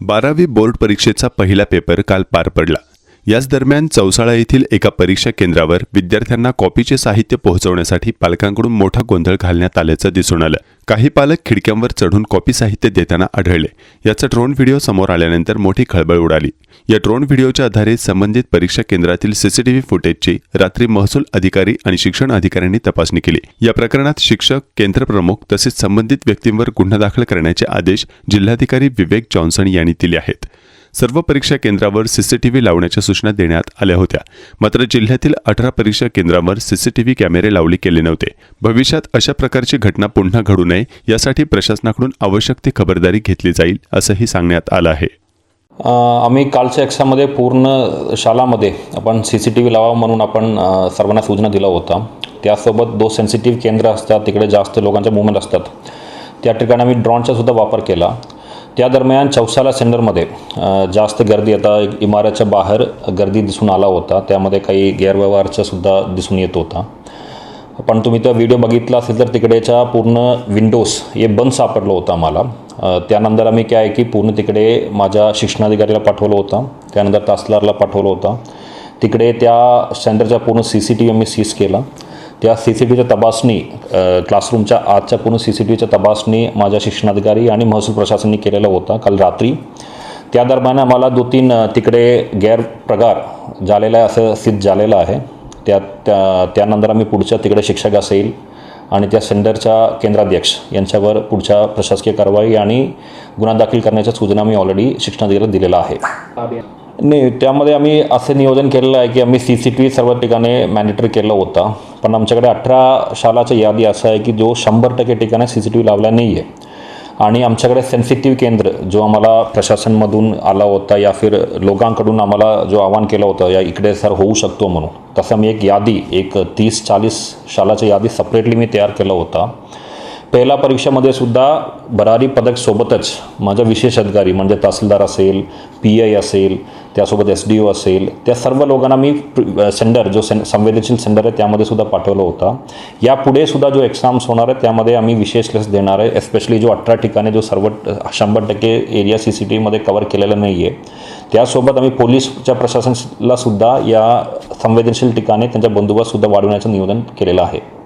बारावी बोर्ड परीक्षेचा पहिला पेपर काल पार पडला. याच दरम्यान चौसाळा येथील एका परीक्षा केंद्रावर विद्यार्थ्यांना कॉपीचे साहित्य पोहोचवण्यासाठी पालकांकडून मोठा गोंधळ घालण्यात आल्याचं दिसून आलं. काही पालक खिडक्यांवर चढून कॉपी साहित्य देताना आढळले. याचा ड्रोन व्हिडिओ समोर आल्यानंतर मोठी खळबळ उडाली. या ड्रोन व्हिडिओच्या आधारे संबंधित परीक्षा केंद्रातील सीसीटीव्ही फुटेजची रात्री महसूल अधिकारी आणि शिक्षण अधिकाऱ्यांनी तपासणी केली. या प्रकरणात शिक्षक केंद्रप्रमुख तसेच संबंधित व्यक्तींवर गुन्हा दाखल करण्याचे आदेश जिल्हाधिकारी विवेक जॉन्सन यांनी दिले आहेत. सर्व परीक्षा केंद्रावर सीसीटीव्ही लावण्याच्या सूचना देण्यात आल्या होत्या. मात्र जिल्ह्यातील अठरा परीक्षा केंद्रावर सीसीटीव्ही कॅमेरे लावले गेले नव्हते. भविष्यात अशा प्रकारची घटना पुन्हा घडू नये यासाठी प्रशासनाकडून आवश्यक ती खबरदारी घेतली जाईल असंही सांगण्यात आलं आहे. आम्ही कालच्या एक्सामध्ये पूर्ण शाळामध्ये आपण सी सी टी व्ही लावा म्हणून आपण सर्वांना सूचना दिला होता. त्यासोबत दो सेन्सिटिव्ह केंद्र असतात तिकडे जास्त लोकांच्या मुवमेंट असतात. त्या ठिकाणी आम्ही ड्रॉनचा सुद्धा वापर केला. त्या दरम्यान चौसाला सेंटरमध्ये जास्त गर्दी आता एक इमारतच्या बाहेर गर्दी दिसून आला होता. त्यामध्ये काही गैरव्यवहारचा सुद्धा दिसून येत होता. पण तुम्ही तो व्हिडिओ बघितला असेल तर तिकडेच्या पूर्ण विंडोज हे बंद सापडलं होतं आम्हाला. त्यानंतर आम्ही काय आहे की पूर्ण तिकडे माझ्या शिक्षणाधिकारीला पाठवलं होतं. त्यानंतर तहसीलदारला पाठवलं होतं. तिकडे त्या सेंटरचा पूर्ण सी सी टी व्ही आम्ही सीज केला. त्या सी सी टी व्हीच्या तपासणी क्लासरूमच्या आजच्या पूर्ण सी सी टी व्हीच्या तपासणी माझ्या शिक्षणाधिकारी आणि महसूल प्रशासनाने केलेला होता काल रात्री. त्या दरम्यान आम्हाला दो तीन तिकडे गैरप्रकार झालेला आहे असं सिद्ध झालेलं आहे. त्या त्या त्यानंतर आम्ही पुढच्या तिकडे शिक्षक असेल आणि त्या सेंटरच्या केंद्राध्यक्ष यांच्यावर पुढच्या प्रशासकीय कारवाई आणि गुन्हा दाखल करण्याच्या सूचना मी ऑलरेडी शिक्षणाधिकाऱ्याला दिलेला आहे. नाही त्यामध्ये आम्ही असं नियोजन केलेलं आहे की आम्ही सी सी टी व्ही सर्व ठिकाणी मॅनिटरी केलं होतं. पण आमच्याकडे अठरा शालाची यादी असं आहे की जो शंभर टक्के ठिकाणी सी सी टी व्ही लावला नाही आहे आणि आमच्याकडे सेन्सिटिव्ह केंद्र जो आम्हाला प्रशासनमधून आला होता या फिर लोकांकडून आम्हाला जो आवाहन केलं होतं या इकडे सर होऊ शकतो म्हणून. तसं मी एक यादी एक तीस चाळीस शालाची यादी सपरेटली मी तयार केला होता. पहिल्या परीक्षामध्ये सुद्धा भरारी पदक सोबतच माझ्या विशेष अधिकारी म्हणजे तहसीलदार असेल पी आय असेल त्यासोबत एस डी ओ असेल त्या सर्व लोकांना मी सेंटर जो सें संवेदनशील सेंटर आहे त्यामध्ये सुद्धा पाठवलं होता. यापुढे सुद्धा जो एक्झाम्स होणार आहे त्यामध्ये आम्ही विशेष लस देणार आहे एस्पेशली जो अठरा ठिकाणी जो सर्व शंभर टक्के एरिया सी सी टी व्हीमध्ये कवर केलेला नाही आहे त्यासोबत आम्ही पोलीसच्या प्रशासनालासुद्धा या संवेदनशील ठिकाणी त्यांचा बंदोबस्तसुद्धा वाढवण्याचं नियोजन केलेलं आहे.